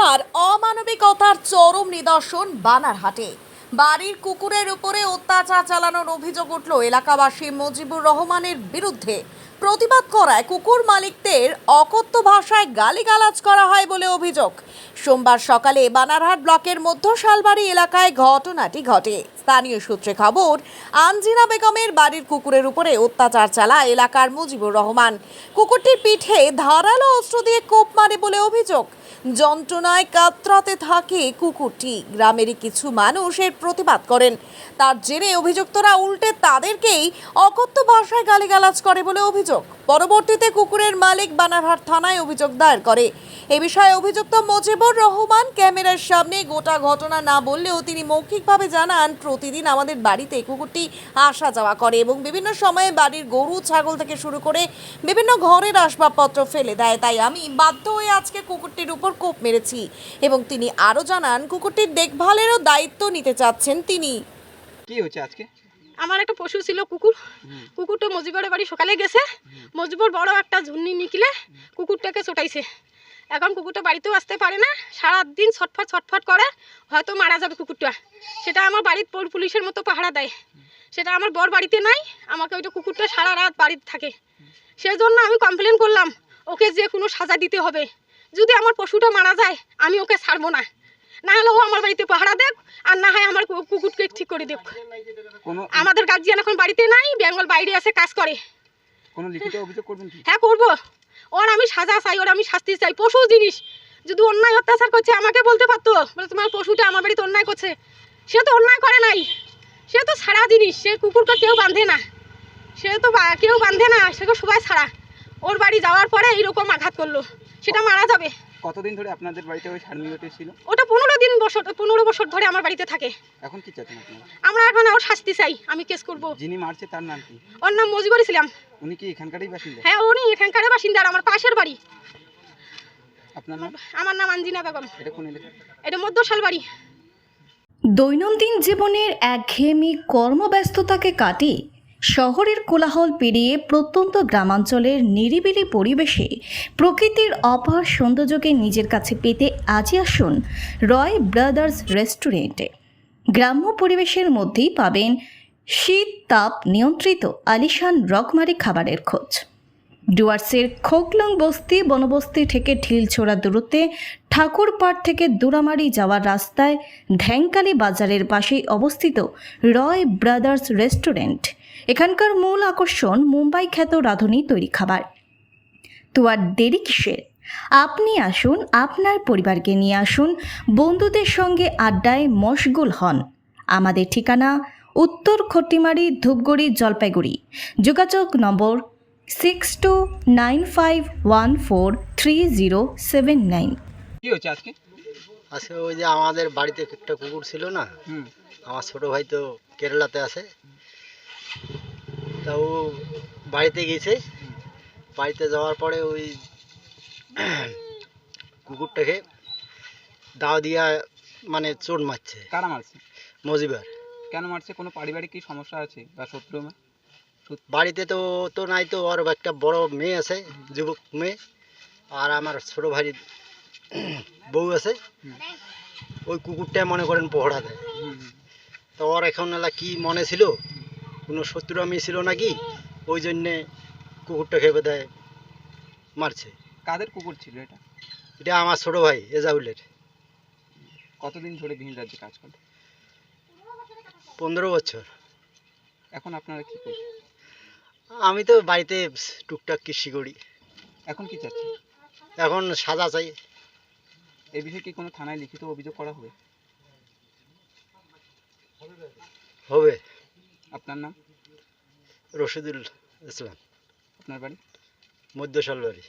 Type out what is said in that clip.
মঙ্গলবার অমানবিকতার চরম নিদর্শন বানারহাটে। বাড়ির কুকুরের উপরে অত্যাচার চালানোর অভিযোগ উঠল এলাকাবাসী মুজিবুর রহমানের বিরুদ্ধে। প্রতিবাদ করায় কুকুর মালিকদের অকথ্য ভাষায় গালিগালাজ করা হয় বলে অভিযোগ। সোমবার সকালে বানারহাট ব্লকের মধ্য শালবাড়ি এলাকায় ঘটনাটি ঘটে। স্থানীয় সূত্রে খবর, আনজিনা বেগমের বাড়ির কুকুরের উপরে অত্যাচার চালায় এলাকার মুজিবুর রহমান। কুকুরটির পিঠে ধারালো অস্ত্র দিয়ে কোপ মারে বলে অভিযোগ। যন্ত্রণায় কাতরাতে থাকে কুকুরটি। গ্রামেরই কিছু মানুষ এর প্রতিবাদ করেন। তার জেরে অভিযুক্তরা উল্টে তাদেরকেই অকথ্য ভাষায় গালিগালাজ করে বলে অভিযোগ। পরবর্তীতে কুকুরের মালিক বানারহাট থানায় অভিযোগ দায়ের করে। এ বিষয়ে অভিযুক্ত মুজিবুর রহমান ক্যামেরার সামনে গোটা ঘটনা না বললেও তিনি মৌখিকভাবে জানান, প্রতিদিন আমাদের বাড়িতে কুকুরটি আসা যাওয়া করে এবং বিভিন্ন সময়ে বাড়ির গরু, ছাগল থেকে শুরু করে বিভিন্ন ঘরের আসবাবপত্র ফেলে দেয়। তাই আমি বাধ্য হয়ে আজকে কুকুরটির উপর কোপ মেরেছি এবং তিনি আরও জানান, কুকুরটির দেখভালেরও দায়িত্ব নিতে চাচ্ছেন তিনি। কি হচ্ছে আজকে? আমার একটা পশু ছিল কুকুর। কুকুরটা মজিবরের বাড়ি সকালে গেছে। মজিবর বড় একটা ঝুন্নি নিকলে কুকুরটাকে চটাইছে এখন কুকুরটা বাড়িতেও আসতে পারে না। সারাদিন ছটফট ছটফট করে হয়তো মারা যাবে কুকুরটা। সেটা আমার বাড়ির পুলিশের মতো পাহারা দেয়। সেটা আমার বর বাড়িতে নাই। আমাকে ওইটা কুকুরটা সারা রাত বাড়িতে থাকে। সেই জন্য আমি কমপ্লেন করলাম ওকে যে কোনো সাজা দিতে হবে। যদি আমার পশুটা মারা যায় আমি ওকে ছাড়বো না। না হলে ও আমার বাড়িতে পাহারা দেখ আর না হয় আমার কুকুরকে ঠিক করে দেখ আমাদের গার্জিয়ান এখন বাড়িতে নাই বেঙ্গল বাইরে আছে কাজ করে। কোনো লিখিত অভিযোগ করবেন হ্যাঁ করব। ওর আমি সাজা চাই ওর আমি শাস্তি চাই পশু জিনিস। যদি অন্যায় অত্যাচার করছে আমাকে বলতে পারতো বলে তোমার পশুটা আমার বাড়িতে অন্যায় করছে। সে তো অন্যায় করে নাই। সে তো ছাড়া জিনিস সে কুকুরকে কেউ বাঁধে না। সে তো কেউ বাঁধে না সেকে সবাই ছাড়া ওর বাড়ি যাওয়ার পরে এইরকম আঘাত করল। সেটা মারা যাবে। কতদিন ধরে আপনাদের বাড়িতে ওই সারমিয়তে ছিল? ওটা পনেরো দিন বছর পনেরো বছর ধরে আমার বাড়িতে থাকে। এখন কি চাচ্ছেন আপনারা আমরা এখন ওর শাস্তি চাই আমি কেস করব। যিনি মারছে তার নাম কি? ওর নাম মজিবর ইসলাম। উনি কি এখানকারই বাসিন্দা? হ্যাঁ উনি এখানকার বাসিন্দা আর আমার পাশের বাড়ি। আপনার নাম? আমার নাম আঞ্জিনা বেগম। এটা কোন এলাকা? এটা মধ্য শালবাড়ি দৈনন্দিন জীবনের একঘেয়েমি কর্মব্যস্ততাকে কাটিয়ে শহরের কোলাহল পেরিয়ে প্রত্যন্ত গ্রামাঞ্চলের নিরিবিলি পরিবেশে প্রকৃতির অপার সৌন্দর্যকে নিজের কাছে পেতে আজই আসুন রয় ব্রাদার্স রেস্টুরেন্টে। গ্রাম্য পরিবেশের মধ্যেই পাবেন শীত তাপ নিয়ন্ত্রিত আলিশান রকমারি খাবারের খোঁজ। ডুয়ার্সের খোকলং বস্তি, বনবস্তি থেকে ঢিল ঢিলছোড়া দূরত্বে ঠাকুরপাড় থেকে দুরামারি যাওয়ার রাস্তায় ধ্যাংকালি বাজারের পাশেই অবস্থিত রয় ব্রাদার্স রেস্টুরেন্ট। এখানকার মূল আকর্ষণ মুম্বাই খ্যাত রাঁধুনি তৈরি খাবার। তো আর দেরি কিসের? আপনি আসুন, আপনার পরিবারকে নিয়ে আসুন, বন্ধুদের সঙ্গে আড্ডায় মশগুল হন। আমাদের ঠিকানা উত্তর খটিমারি, ধূপগুড়ি, জলপাইগুড়ি। যোগাযোগ নম্বর six two nine five one four three zero seven nine কি হচ্ছে আজকে? আজকে ওই যে আমাদের বাড়িতে একটা কুকুর ছিল না হুম। আমার ছোট ভাই তো কেরালাতে আছে। তা ও বাড়িতে গেছে। বাড়িতে যাওয়ার পরে ওই কুকুরটাকে দাও দিয়া মানে চোট মারছে। কারা মারছে? মজিবার। কেন মারছে? কোনো পারিবারিক কি সমস্যা আছে বা শত্রু বাড়িতে তো তো নাই তো ওর একটা বড় মেয়ে আছে যুবক মেয়ে। আর আমার ছোট ভাই বউ আছে? ওই কুকুরটা মনে করেন পহড়া দেয়। তো ওর এখন এলা কি মনে ছিল? কোনো শত্রু আমি ছিল নাকি? ওই জন্যে কুকুরটা খেপে দেয় মারছে। কাদের কুকুর ছিল এটা? এটা আমার ছোট ভাই এজাউলের কতদিন ধরে ভিন রাজ্যে কাজ করে? পনেরো বছর। এখন আপনারা কি করছেন? আমি তো বাড়িতে টুকটাক কৃষি করি। এখন কি চাচ্ছেন? এখন সাজা চাই। এই বিষয়ে কি কোনো থানায় লিখিত অভিযোগ করা হবে? হবে। আপনার নাম? রশিদুল ইসলাম। আপনার বাড়ি? মধ্যশাল বাড়ি